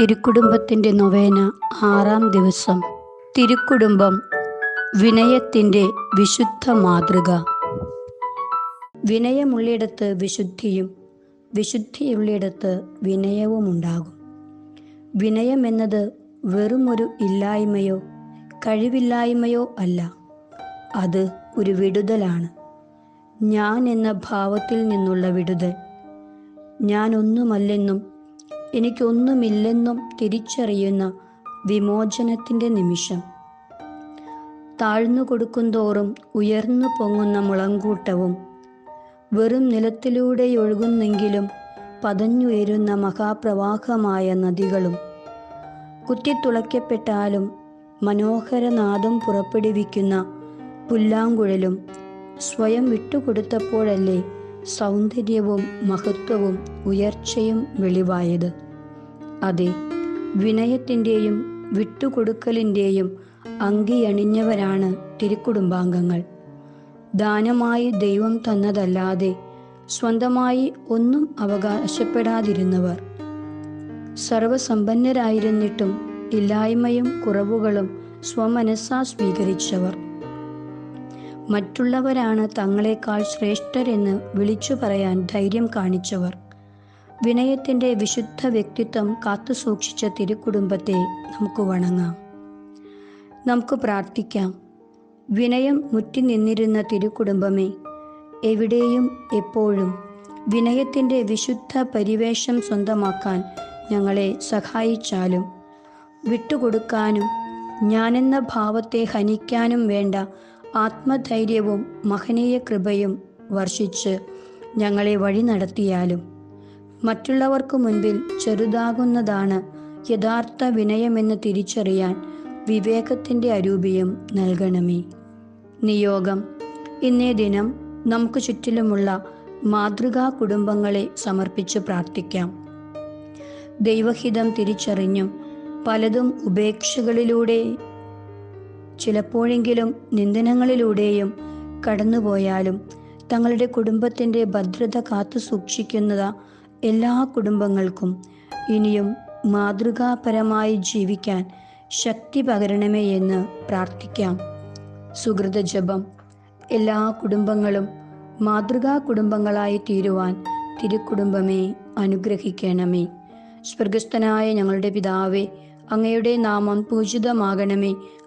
തിരുക്കുടുംബത്തിന്റെ നൊവേന ആറാം ദിവസം. തിരുക്കുടുംബം വിനയത്തിന്റെ വിശുദ്ധ മാതൃക. വിനയമുള്ളിടത്ത് വിശുദ്ധിയും വിശുദ്ധിയുള്ളിടത്ത് വിനയവും ഉണ്ടാകും വിനയമെന്നത് വെറുമൊരു ഇല്ലായ്മയോ കഴിവില്ലായ്മയോ അല്ല. അത് ഒരു വിടുതലാണ്. ഞാൻ എന്ന ഭാവത്തിൽ നിന്നുള്ള വിടുതൽ. ഞാൻ ഒന്നുമല്ലെന്നും എനിക്കൊന്നുമില്ലെന്നും തിരിച്ചറിയുന്ന വിമോചനത്തിന്റെ നിമിഷം. താഴ്ന്നു കൊടുക്കുന്തോറും ഉയർന്നു പൊങ്ങുന്ന മുളങ്കൂട്ടവും വെറും നിലത്തിലൂടെ ഒഴുകുന്നെങ്കിലും പതഞ്ഞുയരുന്ന മഹാപ്രവാഹമായ നദികളും കുത്തിത്തുളയ്ക്കപ്പെട്ടാലും മനോഹരനാദം പുറപ്പെടുവിക്കുന്ന പുല്ലാങ്കുഴലും സ്വയം വിട്ടുകൊടുത്തപ്പോഴല്ലേ സൗന്ദര്യവും മഹത്വവും ഉയർച്ചയും വെളിവായത്. അതെ വിനയത്തിന്റെയും വിട്ടുകൊടുക്കലിന്റെയും അങ്കിയണിഞ്ഞവരാണ് തിരുക്കുടുംബാംഗങ്ങൾ. ദാനമായി ദൈവം തന്നതല്ലാതെ സ്വന്തമായി ഒന്നും അവകാശപ്പെടാതിരുന്നവർ. സർവസമ്പന്നരായിരുന്നിട്ടും ഇല്ലായ്മയും കുറവുകളും സ്വമനസ്സാ സ്വീകരിച്ചവർ. മറ്റുള്ളവരാണ് തങ്ങളെക്കാൾ ശ്രേഷ്ഠരെന്ന് വിളിച്ചു പറയാൻ ധൈര്യം കാണിച്ചവർ. വിനയത്തിന്റെ വിശുദ്ധ വ്യക്തിത്വം കാത്തുസൂക്ഷിച്ച തിരുക്കുടുംബത്തെ നമുക്ക് വണങ്ങാം. നമുക്ക് പ്രാർത്ഥിക്കാം. വിനയം മുറ്റി നിന്നിരുന്ന തിരുക്കുടുംബമേ എവിടെയും എപ്പോഴും വിനയത്തിന്റെ വിശുദ്ധ പരിവേഷം സ്വന്തമാക്കാൻ ഞങ്ങളെ സഹായിച്ചാലും വിട്ടുകൊടുക്കാനും ഞാനെന്ന ഭാവത്തെ ഹനിക്കാനും വേണ്ട ആത്മധൈര്യവും മഹനീയ കൃപയും വർഷിച്ച് ഞങ്ങളെ വഴി നടത്തിയാലും മറ്റുള്ളവർക്ക് മുൻപിൽ ചെറുതാകുന്നതാണ് യഥാർത്ഥ വിനയമെന്ന് തിരിച്ചറിയാൻ വിവേകത്തിന്റെ അരൂപിയും നൽകണമേ. നിയോഗം. ഇന്നേ ദിനം നമുക്ക് ചുറ്റിലുമുള്ള മാതൃകാ കുടുംബങ്ങളെ സമർപ്പിച്ച് പ്രാർത്ഥിക്കാം. ദൈവഹിതം തിരിച്ചറിഞ്ഞും പലതും ഉപേക്ഷകളിലൂടെ ചിലപ്പോഴെങ്കിലും നിന്ദനങ്ങളിലൂടെയും കടന്നുപോയാലും തങ്ങളുടെ കുടുംബത്തിന്റെ ഭദ്രത കാത്തു സൂക്ഷിക്കുന്ന എല്ലാ കുടുംബങ്ങൾക്കും ഇനിയും മാതൃകാപരമായി ജീവിക്കാൻ ശക്തി പകരണമേ എന്ന് പ്രാർത്ഥിക്കാം. സുഹൃത ജപം. എല്ലാ കുടുംബങ്ങളും മാതൃകാ കുടുംബങ്ങളായി തീരുവാൻ തിരുക്കുടുംബമേ അനുഗ്രഹിക്കണമേ. സ്വർഗസ്ഥനായ ഞങ്ങളുടെ പിതാവേ അങ്ങയുടെ നാമം പൂജിതമാകണമേ.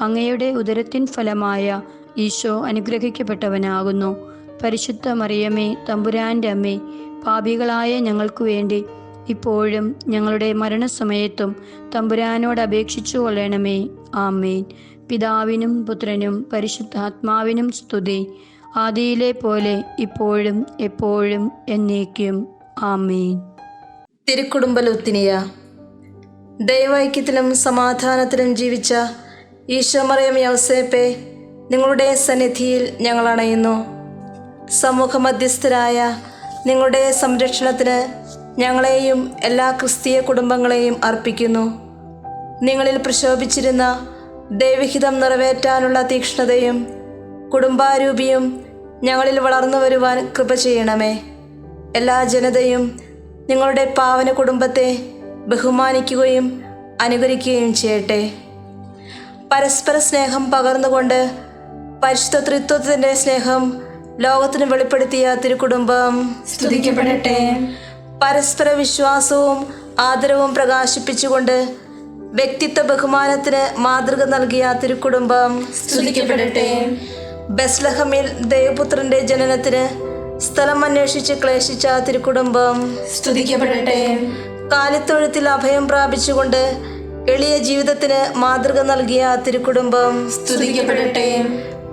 അങ്ങയുടെ ഉദരത്തിൻ ഫലമായ ഈശോ അനുഗ്രഹിക്കപ്പെട്ടവനാകുന്നു. പരിശുദ്ധ മറിയമ്മേ തമ്പുരാന്റെ അമ്മേ പാപികളായ ഞങ്ങൾക്ക് വേണ്ടി ഇപ്പോഴും ഞങ്ങളുടെ മരണസമയത്തും തമ്പുരാനോട് അപേക്ഷിച്ചു കൊള്ളണമേ. ആമേൻ. പിതാവിനും പുത്രനും പരിശുദ്ധാത്മാവിനും സ്തുതി. ആദിയിലെ പോലെ ഇപ്പോഴും എപ്പോഴും എന്നേക്കും. ആമേൻ. തിരുക്കുടുംബലുത്തിനിയ ദൈവൈക്യത്തിലും സമാധാനത്തിലും ജീവിച്ച ഈശോമറിയം യൗസേപ്പെ നിങ്ങളുടെ സന്നിധിയിൽ ഞങ്ങൾ അണയുന്നു. സമൂഹ മധ്യസ്ഥരായ നിങ്ങളുടെ സംരക്ഷണത്തിന് ഞങ്ങളെയും എല്ലാ ക്രിസ്തീയ കുടുംബങ്ങളെയും അർപ്പിക്കുന്നു. നിങ്ങളിൽ പ്രശോഭിച്ചിരുന്ന ദൈവഹിതം നിറവേറ്റാനുള്ള തീക്ഷ്ണതയും കുടുംബാരൂപിയും ഞങ്ങളിൽ വളർന്നു വരുവാൻ കൃപ ചെയ്യണമേ. എല്ലാ ജനതയും നിങ്ങളുടെ പാവന കുടുംബത്തെ ബഹുമാനിക്കുകയും അനുകരിക്കുകയും ചെയ്യട്ടെ. പരസ്പര സ്നേഹം പകർന്നുകൊണ്ട് പരിശുദ്ധ ത്രിത്വത്തിന്റെ സ്നേഹം ലോകത്തിന് വെളിപ്പെടുത്തിയ തിരുക്കുടുംബം സ്തുതിക്കപ്പെടട്ടെ. പരസ്പര വിശ്വാസവും ആദരവും പ്രകാശിപ്പിച്ചുകൊണ്ട് വ്യക്തിത്വ ബഹുമാനത്തിന് മാതൃക നൽകിയ തിരുക്കുടുംബം സ്തുതിക്കപ്പെടട്ടെ. ബസ്ലഹമിൽ ദേവപുത്രന്റെ ജനനത്തിന് സ്ഥലം അന്വേഷിച്ച് ക്ലേശിച്ച തിരുക്കുടുംബം സ്തുതിക്കപ്പെടട്ടെ. കാലിത്തൊഴുത്തിൽ അഭയം പ്രാപിച്ചുകൊണ്ട് എളിയ ജീവിതത്തിന് മാതൃക നൽകിയ തിരുക്കുടുംബം സ്തുതിക്കപ്പെടട്ടെ.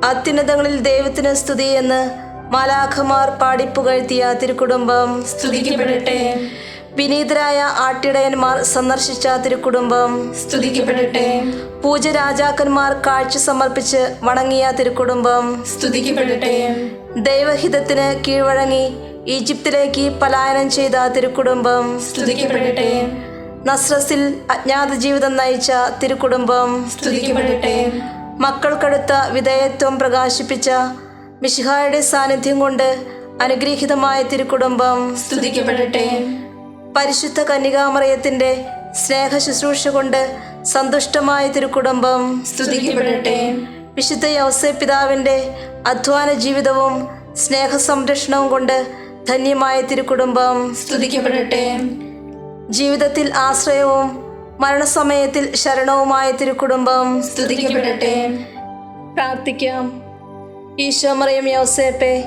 അത്യുന്നതങ്ങളിൽ ദൈവത്തിന് സ്തുതി എന്ന് മാലാഖമാർ പാടിപ്പുകഴ്ത്തിയ തിരുക്കുടുംബം സ്തുതിക്കപ്പെടട്ടെ. വിനീതരായ ആട്ടിടയന്മാർ സന്ദർശിച്ച തിരുക്കുടുംബം സ്തുതിക്കപ്പെടട്ടെ. പൂജ രാജാക്കന്മാർ കാഴ്ച സമർപ്പിച്ച് വണങ്ങിയ തിരുക്കുടുംബം സ്തുതിക്കപ്പെടട്ടെ. ദൈവഹിതത്തിന് കീഴ്വഴങ്ങി ഈജിപ്തിലേക്ക് പലായനം ചെയ്ത തിരുക്കുടുംബം സ്തുതിക്കപ്പെടട്ടെ. നസ്രസിൽ അജ്ഞാത ജീവിതം നയിച്ച തിരുക്കുടുംബം മക്കൾക്കടുത്ത വിധേയത്വം പ്രകാശിപ്പിച്ച മിഷിഹായുടെ സാന്നിധ്യം കൊണ്ട് അനുഗ്രഹീതമായ തിരുക്കുടുംബം സ്തുതിക്കപ്പെടട്ടെ. പരിശുദ്ധ കന്യകാമറയത്തിന്റെ സ്നേഹ ശുശ്രൂഷ കൊണ്ട് സന്തുഷ്ടമായ തിരുക്കുടുംബം സ്തുതിക്കപ്പെടട്ടെ. വിശുദ്ധ യൗസേ പിതാവിന്റെ അധ്വാന ജീവിതവും സ്നേഹ സംരക്ഷണവും കൊണ്ട് ധന്യമായ തിരുക്കുടുംബം സ്തുതിക്കപ്പെടട്ടെ. ജീവിതത്തിൽ ആശ്രയവും മരണസമയത്തിൽ ശരണവുമായ തിരുക്കുടുംബം സ്തുതിക്കപ്പെടട്ടെ. പ്രാർത്ഥിക്കാം. ഈശോമറിയം യോസേപ്പെ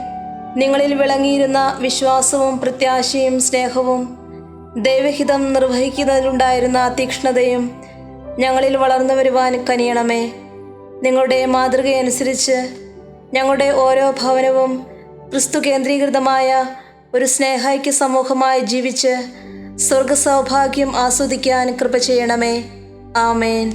നിങ്ങളിൽ വിളങ്ങിയിരുന്ന വിശ്വാസവും പ്രത്യാശയും സ്നേഹവും ദൈവഹിതം നിർവഹിക്കുന്നതിലുണ്ടായിരുന്ന തീക്ഷ്ണതയും ഞങ്ങളിൽ വളർന്നു വരുവാൻ കനിയണമേ. നിങ്ങളുടെ മാതൃകയനുസരിച്ച് ഞങ്ങളുടെ ഓരോ ഭവനവും ക്രിസ്തു കേന്ദ്രീകൃതമായ ഒരു സ്നേഹൈക്യ സമൂഹമായി ജീവിച്ച് സ്വർഗ സൗഭാഗ്യം ആസ്വദിക്കാൻ കൃപ ചെയ്യണമേ ആമേൻ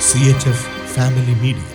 CHF Family Media.